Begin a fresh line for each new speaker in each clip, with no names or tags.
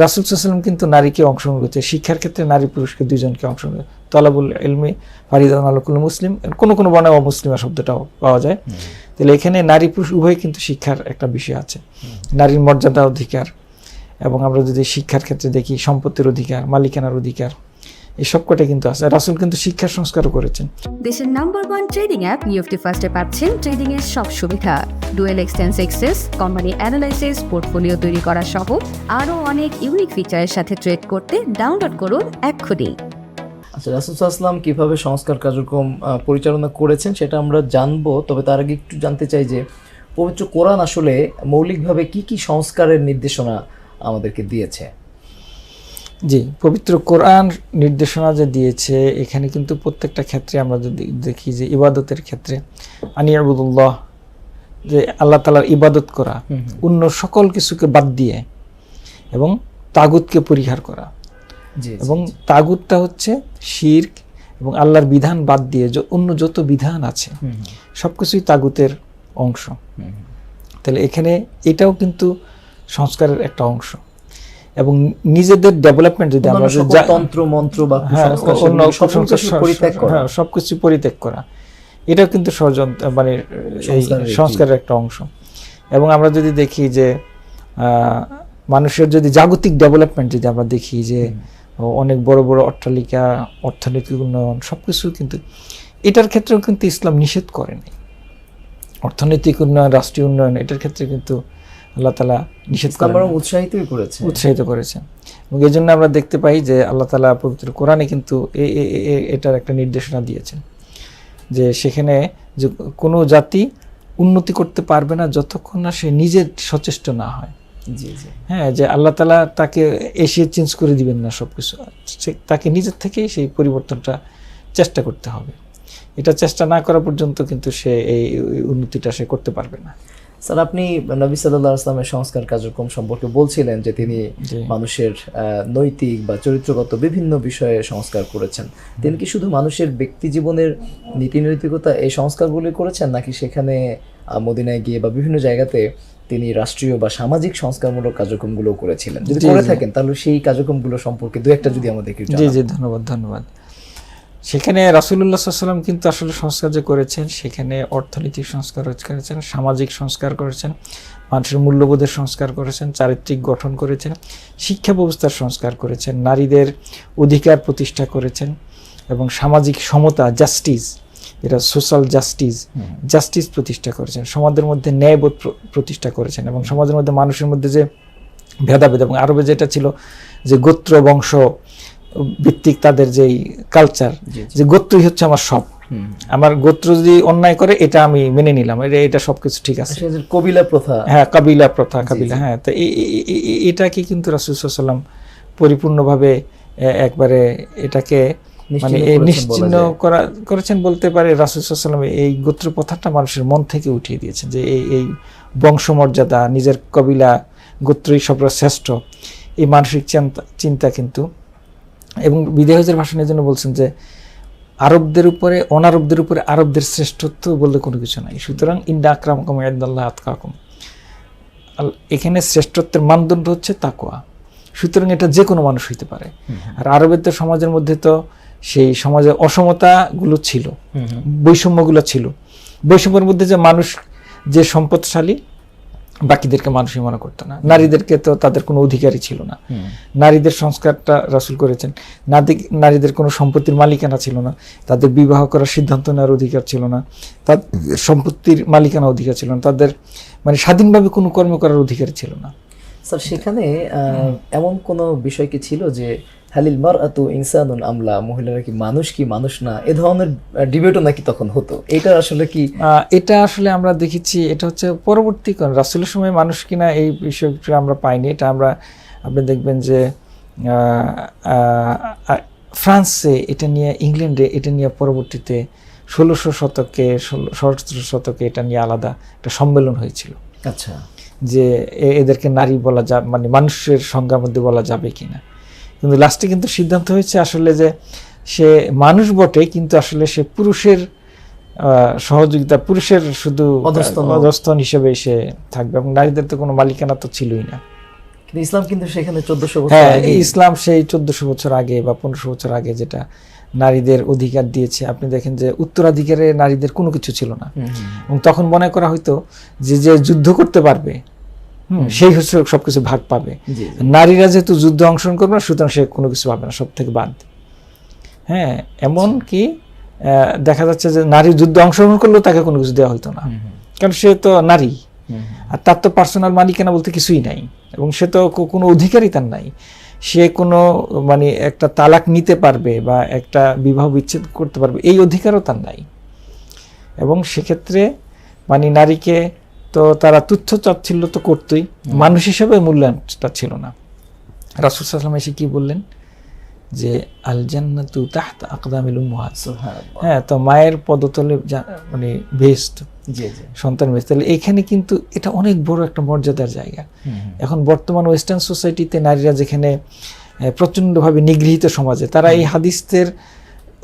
রাসুল সাল্লাম কিন্তু নারীকে অংশগ্রহণ করেছে। শিক্ষার ক্ষেত্রে নারী পুরুষকে দুইজনকে অংশগ্রহণ তলাবুল এলমি ফারিদান আলকুল মুসলিম। কোনো কোনো বনে অমুসলিমা শব্দটাও পাওয়া যায়। তাহলে এখানে নারী পুরুষ উভয় কিন্তু শিক্ষার একটা বিষয় আছে। নারীর মর্যাদা অধিকার এবং আমরা যদি শিক্ষার ক্ষেত্রে দেখি সম্পত্তির অধিকার মালিকানার অধিকার এই সবকটা কিন্তু আছে। রাসুল কিন্তু শিক্ষার সংস্কারও করেছেন।
দেশের নাম্বার ওয়ান ট্রেডিং অ্যাপ নিউফটি ফার্স্টে পাচ্ছেন ট্রেডিং এর সব সুবিধা। ডুয়েল এক্সটেন্স এক্সেস কোম্পানি অ্যানালাইসিস পোর্টফোলিও তৈরি করা সহ আরও অনেক ইউনিক ফিচারের সাথে ট্রেড করতে ডাউনলোড করুন এক্ষুনি।
আচ্ছা রাসুলসাল্লাম কীভাবে সংস্কার কার্যক্রম পরিচালনা করেছেন সেটা আমরা জানব। তবে তার আগে একটু জানতে চাই যে পবিত্র কোরআন আসলে মৌলিকভাবে কি কি সংস্কারের নির্দেশনা আমাদেরকে দিয়েছে?
জি পবিত্র কোরআন নির্দেশনা যে দিয়েছে এখানে কিন্তু প্রত্যেকটা ক্ষেত্রে আমরা যদি দেখি যে ইবাদতের ক্ষেত্রে আনিয়াবুদুল্লাহ যে আল্লাহ তালার ইবাদত করা অন্য সকল কিছুকে বাদ দিয়ে এবং তাগুতকে পরিহার করা। এবং তাগুতটা হচ্ছে শির্ক এবং আল্লাহর বিধান বাদ দিয়ে য- অন্য যত বিধান আছে সব কিছুই তাগুতের অংশ। তাহলে এখানে এটাও কিন্তু সংস্কারের একটা অংশ। এবং নিজেদের ডেভেলপমেন্ট যদি আমরা
তন্ত্র মন্ত্র বা
হ্যাঁ,
কুসংস্কার
অন্য
সেগুলো সকল
কুসংস্কার
কিছু
সব-
পরিত্যাগ করা।
হ্যাঁ, সবকিছু পরিত্যাগ করা। এটাও কিন্তু ষড়যন্ত্র মানে এই
সংস্কারের একটা
অংশ। এবং আমরা যদি দেখি যে মানুষের যদি জাগতিক ডেভেলপমেন্ট যদি আমরা দেখি যে অনেক বড় বড় অট্টালিকা অর্থনৈতিক উন্নয়ন সবকিছু কিন্তু এটার ক্ষেত্রেও কিন্তু ইসলাম নিষেধ করে করেনি। অর্থনৈতিক উন্নয়ন রাষ্ট্রীয় উন্নয়ন এটার ক্ষেত্রে কিন্তু আল্লাহ তালা নিষেধ করেন।
বরং উৎসাহিতই করেছে।
উৎসাহিত করেছেন এবং এই জন্য আমরা দেখতে পাই যে আল্লাহ তালা পবিত্র কোরআনে কিন্তু এটার একটা নির্দেশনা দিয়েছেন। যে সেখানে যে কোনো জাতি উন্নতি করতে পারবে না যতক্ষণ না সে নিজে সচেষ্ট না হয়।
জি জি।
হ্যাঁ যে আল্লাহ তালা তাকে এসে চেঞ্জ করে দিবেন না সব কিছু তাকে নিজের থেকেই সেই পরিবর্তনটা চেষ্টা করতে হবে। এটা চেষ্টা না করা পর্যন্ত কিন্তু সে এই উন্নতিটা সে করতে পারবে না।
স্যার আপনি নবী সাল্লাহ আসলামের সংস্কার কার্যক্রম সম্পর্কে বলছিলেন যে তিনি মানুষের নৈতিক বা চরিত্রগত বিভিন্ন বিষয়ে সংস্কার করেছেন। তিনি কি শুধু মানুষের ব্যক্তি জীবনের নীতি নৈতিকতা এই সংস্কারগুলি করেছেন নাকি সেখানে মদিনায় গিয়ে বা বিভিন্ন জায়গাতে তিনি রাষ্ট্রীয় বা সামাজিক সংস্কারমূলক কার্যক্রমগুলো করেছিলেন? যদি করে থাকেন তাহলে সেই কার্যক্রমগুলো সম্পর্কে দু একটা যদি আমাদের
জি জি ধন্যবাদ ধন্যবাদ। সেখানে রাসুল্লাহ সাল্লাম কিন্তু আসলে সংস্কার যে করেছেন সেখানে অর্থনৈতিক সংস্কার করেছেন সামাজিক সংস্কার করেছেন মানুষের মূল্যবোধের সংস্কার করেছেন চারিত্রিক গঠন করেছেন শিক্ষা ব্যবস্থার সংস্কার করেছেন নারীদের অধিকার প্রতিষ্ঠা করেছেন এবং সামাজিক সমতা জাস্টিস এটা সোশ্যাল জাস্টিস জাস্টিস প্রতিষ্ঠা করেছেন সমাজের মধ্যে ন্যায়বোধ প্রতিষ্ঠা করেছেন এবং সমাজের মধ্যে মানুষের মধ্যে যে ভেদাভেদ এবং আরবে যেটা ছিল যে গোত্র বংশ ভিত্তিক তাদের যেই কালচার যে গোত্রই হচ্ছে আমার সব। আমার গোত্র যদি অন্যায় করে এটা আমি মেনে নিলাম। এটা এটা সবকিছু ঠিক আছে।
কবিলা প্রথা।
হ্যাঁ কাবিলা প্রথা কাবিলা হ্যাঁ তো এটাকে কিন্তু রাসুল সাল্লাম পরিপূর্ণভাবে একবারে এটাকে মানে
নিশ্চিহ্ন।
করা করেছেন বলতে পারে রাসুল সাল্লাম এই গোত্র প্রথাটা মানুষের মন থেকে উঠিয়ে দিয়েছেন যে এই এই বংশমর্যাদা নিজের কবিলা গোত্রই সবরা শ্রেষ্ঠ। এই মানসিক চিন্তা চিন্তা কিন্তু এবং বিদেহজের ভাষণের জন্য বলছেন যে আরবদের উপরে অনারবদের উপরে আরবদের শ্রেষ্ঠত্ব বলতে কোনো কিছু নাই। সুতরাং ইন্ডা আকরাম কম আল্লাহ আতকাকুম এখানে শ্রেষ্ঠত্বের মানদণ্ড হচ্ছে তাকোয়া সুতরাং এটা যে কোনো মানুষ হইতে পারে। আর আরবের তো সমাজের মধ্যে তো সেই সমাজে অসমতাগুলো ছিল। বৈষম্যগুলো ছিল। বৈষম্যের মধ্যে যে মানুষ যে সম্পদশালী বাকিদেরকে মানুষই মনে করতো না। নারীদেরকে তো তাদের কোনো অধিকারই ছিল না। নারীদের সংস্কারটা রাসুল করেছেন। নারী- নারীদের কোনো সম্পত্তির মালিকানা ছিল না। তাদের বিবাহ করার সিদ্ধান্ত নেওয়ার অধিকার ছিল না। তাদের সম্পত্তির মালিকানা অধিকার ছিল না। তাদের মানে স্বাধীনভাবে কোনো কর্ম করার অধিকার ছিল না।
স্যার সেখানে আহ, এমন কোনো বিষয় কি ছিল যে হালিল মার আতু ইনসানুন আমলা মহিলারা কি মানুষ কি মানুষ না? এ ধরনের ডিবেটও নাকি তখন হতো। এটা আসলে কি?
এটা আসলে আমরা দেখেছি এটা হচ্ছে পরবর্তী কারণ রাসুলের সময় মানুষ কিনা এই বিষয়টা আমরা পাইনি। এটা আমরা আপনি দেখবেন যে ফ্রান্সে এটা নিয়ে ইংল্যান্ডে এটা নিয়ে পরবর্তীতে ষোলোশো শতকে ষোলো শতকে এটা নিয়ে আলাদা একটা সম্মেলন হয়েছিল।
আচ্ছা।
যে এদেরকে নারী বলা যা মানে মানুষের সংজ্ঞার মধ্যে বলা যাবে কিনা। কিন্তু লাস্টে কিন্তু সিদ্ধান্ত হয়েছে আসলে যে সে মানুষ বটে কিন্তু আসলে সে পুরুষের সহযোগিতা পুরুষের শুধু
অধস্তন।
অধস্তন হিসেবে সে থাকবে এবং নারীদের তো কোনো মালিকানা তো ছিলই না।
ইসলাম কিন্তু সেখানে চোদ্দশো বছর
হ্যাঁ ইসলাম সেই চোদ্দশো বছর আগে বা পনেরোশো বছর আগে যেটা নারীদের অধিকার দিয়েছে। আপনি দেখেন যে উত্তরাধিকারে নারীদের কোনো কিছু ছিল না। এবং তখন মনে করা হয়তো যে যে যুদ্ধ করতে পারবে সেই হচ্ছে সবকিছু ভাগ পাবে। নারীরা যেহেতু যুদ্ধে অংশগ্রহণ করবে না সুতরাং সে কোনো কিছু পাবে না সব থেকে বাদ। হ্যাঁ এমন কি দেখা যাচ্ছে যে নারী যুদ্ধে অংশগ্রহণ করলেও তাকে কোনো কিছু দেওয়া হতো না। কারণ সে তো নারী। আর তার তো পার্সোনাল মালিকানা বলতে কিছুই নাই। এবং সে তো কোনো অধিকারই তার নাই। সে কোনো মানে একটা তালাক নিতে পারবে বা একটা বিবাহ বিচ্ছেদ করতে পারবে এই অধিকারও তার নাই। এবং সেক্ষেত্রে মানে নারীকে তো তারা তুচ্ছ চাচ্ছিল্য তো করতোই। মানুষ হিসেবে মূল্যায়নটা ছিল না। রাসুল সাল্লাম এসে কি বললেন? যে আল জান্নাতু তাহত আকদামিল উম্মাহাত। হ্যাঁ তো মায়ের পদতলে মানে বেস্ট
জি জি।
সন্তান বেস্ট তাহলে এখানে কিন্তু এটা অনেক বড় একটা মর্যাদার জায়গা। এখন বর্তমান ওয়েস্টার্ন সোসাইটিতে নারীরা যেখানে প্রচণ্ডভাবে নিগৃহীত সমাজে তারা এই হাদিসদের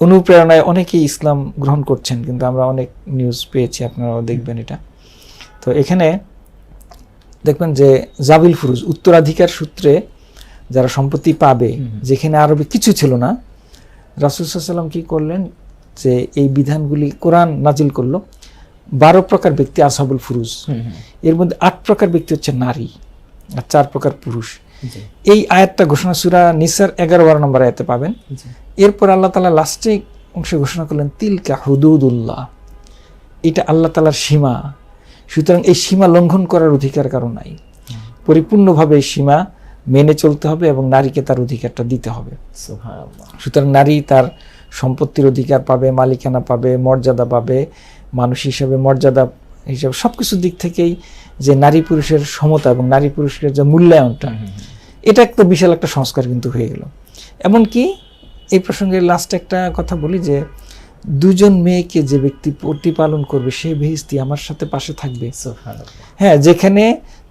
অনুপ্রেরণায় অনেকেই ইসলাম গ্রহণ করছেন। কিন্তু আমরা অনেক নিউজ পেয়েছি আপনারাও দেখবেন এটা। তো এখানে দেখবেন যে জাবিল ফুরুজ উত্তরাধিকার সূত্রে যারা সম্পত্তি পাবে যেখানে আরবে কিছু ছিল না রাসুল সাল্লাম কি করলেন যে এই বিধানগুলি কোরআন নাজিল করল। বারো প্রকার ব্যক্তি আসাবুল ফুরুজ। এর মধ্যে আট প্রকার ব্যক্তি হচ্ছে নারী আর চার প্রকার পুরুষ। এই আয়াতটা ঘোষণা সুরা নিসার এগারো বারো নম্বর আয়াতে পাবেন। এরপর আল্লাহ তালা লাস্টে অংশে ঘোষণা করলেন তিলকা হুদুদুল্লাহ। এটা আল্লাহ তালার সীমা। সুতরাং এই সীমা লঙ্ঘন করার অধিকার কারও নাই। পরিপূর্ণভাবে এই সীমা মেনে চলতে হবে এবং নারীকে তার অধিকারটা দিতে হবে। সুতরাং নারী তার সম্পত্তির অধিকার পাবে মালিকানা পাবে মর্যাদা পাবে মানুষ হিসেবে মর্যাদা হিসেবে সব কিছুর দিক থেকেই যে নারী পুরুষের সমতা এবং নারী পুরুষের যে মূল্যায়নটা এটা একটা বিশাল একটা সংস্কার কিন্তু হয়ে গেল। এমনকি এই প্রসঙ্গে লাস্ট একটা কথা বলি যে দুজন মেয়েকে যে ব্যক্তি প্রতিপালন করবে সেই বেহিস্তি আমার সাথে পাশে থাকবে। হ্যাঁ যেখানে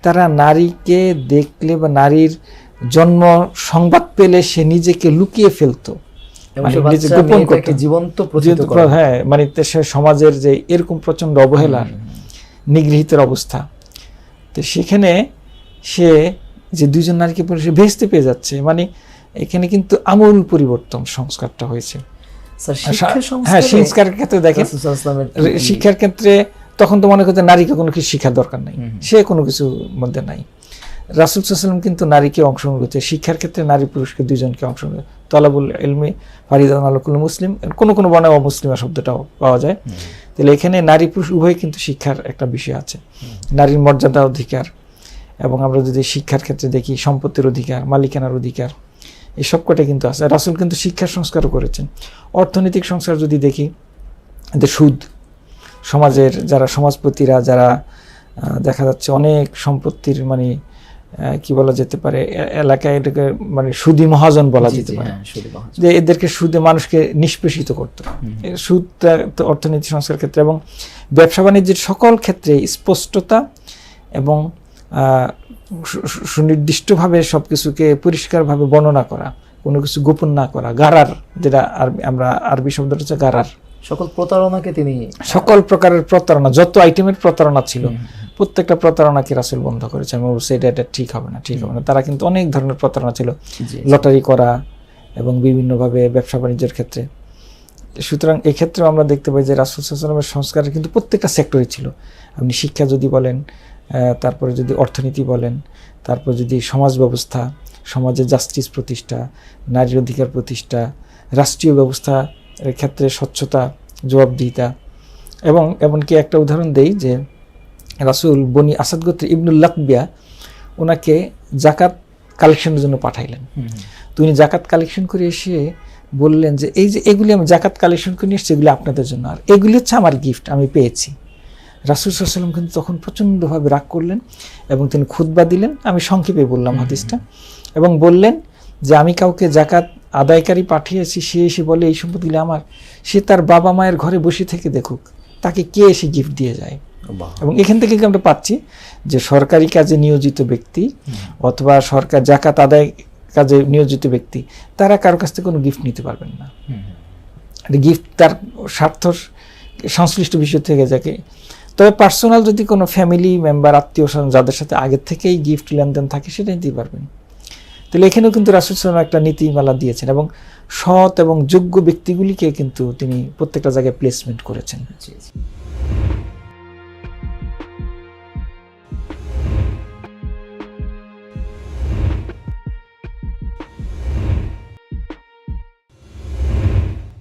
তারা নারীকে দেখলে বা নারীর জন্ম সংবাদ পেলে সে নিজেকে লুকিয়ে ফেলতো। মানে গোপন
জীবন্ত
হ্যাঁ মানে সে সমাজের যে এরকম প্রচণ্ড অবহেলার নিগৃহীতের অবস্থা। তো সেখানে সে যে দুইজন নারীকে সে ভেস্তে পেয়ে যাচ্ছে। মানে এখানে কিন্তু আমূল পরিবর্তন সংস্কারটা হয়েছে। হ্যাঁ ক্ষেত্রে দেখেন
ওয়াসাল্লামের
শিক্ষার ক্ষেত্রে তখন তো মনে করতে নারীকে কোনো কিছু শিক্ষার দরকার নাই। সে কোনো কিছু মধ্যে নাই। রাসুল সাল্লাম কিন্তু নারীকে অংশগ্রহণ করছে শিক্ষার ক্ষেত্রে নারী পুরুষকে দুইজনকে অংশগ্রহণ তলাবুল এলমি ফারিদান আলকুল মুসলিম কোনো কোনো বনে অমুসলিমা শব্দটাও পাওয়া যায়। তাহলে এখানে নারী পুরুষ উভয় কিন্তু শিক্ষার একটা বিষয় আছে। নারীর মর্যাদা অধিকার এবং আমরা যদি শিক্ষার ক্ষেত্রে দেখি সম্পত্তির অধিকার মালিকানার অধিকার এই সবকটা কিন্তু আছে। রাসুল কিন্তু শিক্ষার সংস্কারও করেছেন। অর্থনৈতিক সংস্কার যদি দেখি এতে সুদ সমাজের যারা সমাজপতিরা যারা দেখা যাচ্ছে অনেক সম্পত্তির মানে কি বলা যেতে পারে এলাকায় এটাকে মানে সুদি মহাজন বলা যেতে পারে।
হ্যাঁ।
যে এদেরকে সুদে মানুষকে নিষ্পেষিত করতো। সুদটা তো অর্থনীতি সংস্কার ক্ষেত্রে এবং ব্যবসা বাণিজ্যের সকল ক্ষেত্রে স্পষ্টতা এবং সুনির্দিষ্টভাবে সব কিছুকে পরিষ্কারভাবে বর্ণনা করা কোনো কিছু গোপন না করা গারার যেটা আরবি আমরা আরবি শব্দটা হচ্ছে গারার।
সকল প্রতারণাকে তিনি
সকল প্রকারের প্রতারণা যত আইটেমের প্রতারণা ছিল প্রত্যেকটা প্রতারণাকে রাসুল বন্ধ করেছে। আমি বলছি এটা এটা ঠিক হবে না ঠিক হবে না। তারা কিন্তু অনেক ধরনের প্রতারণা ছিল। লটারি করা এবং বিভিন্নভাবে ব্যবসা বাণিজ্যের ক্ষেত্রে। সুতরাং এক্ষেত্রে আমরা দেখতে পাই যে রাসুল সাল্লামের সংস্কারের কিন্তু প্রত্যেকটা সেক্টরই ছিল। আপনি শিক্ষা যদি বলেন তারপরে যদি অর্থনীতি বলেন তারপর যদি সমাজ ব্যবস্থা সমাজে জাস্টিস প্রতিষ্ঠা নারীর অধিকার প্রতিষ্ঠা রাষ্ট্রীয় ব্যবস্থা ক্ষেত্রে স্বচ্ছতা জবাবদিহিতা এবং এমনকি একটা উদাহরণ দেই যে রাসুল বনি আসাদ গোত্র ইবনুল লাকবিয়া ওনাকে জাকাত কালেকশনের জন্য পাঠাইলেন। তো উনি জাকাত কালেকশন করে এসে বললেন যে এই যে এগুলি আমি জাকাত কালেকশন করে নিয়ে এসেছি এগুলি আপনাদের জন্য। আর এগুলি হচ্ছে আমার গিফট আমি পেয়েছি। রাসুল সাল্লাম কিন্তু তখন প্রচণ্ডভাবে রাগ করলেন এবং তিনি খুতবা দিলেন। আমি সংক্ষেপে বললাম হাদিসটা। এবং বললেন যে আমি কাউকে জাকাত আদায়কারী পাঠিয়েছি সে এসে বলে এই সম্পত্তিগুলি আমার। সে তার বাবা মায়ের ঘরে বসে থেকে দেখুক তাকে কে এসে গিফট দিয়ে যায়? এবং এখান থেকে আমরা পাচ্ছি? যে সরকারি কাজে নিয়োজিত ব্যক্তি অথবা সরকার জাকাত আদায় কাজে নিয়োজিত ব্যক্তি তারা কারও কাছ থেকে কোনো গিফট নিতে পারবেন না। গিফট তার স্বার্থ সংশ্লিষ্ট বিষয় থেকে যাকে তবে পার্সোনাল যদি কোনো ফ্যামিলি মেম্বার আত্মীয় স্বজন যাদের সাথে আগের থেকেই গিফট লেনদেন থাকে সেটা নিতেই পারবেন। তাহলে এখানেও কিন্তু রাসুল সাল্লাম একটা নীতিমালা দিয়েছেন এবং সৎ এবং যোগ্য ব্যক্তিগুলিকে কিন্তু তিনি প্রত্যেকটা জায়গায় প্লেসমেন্ট করেছেন।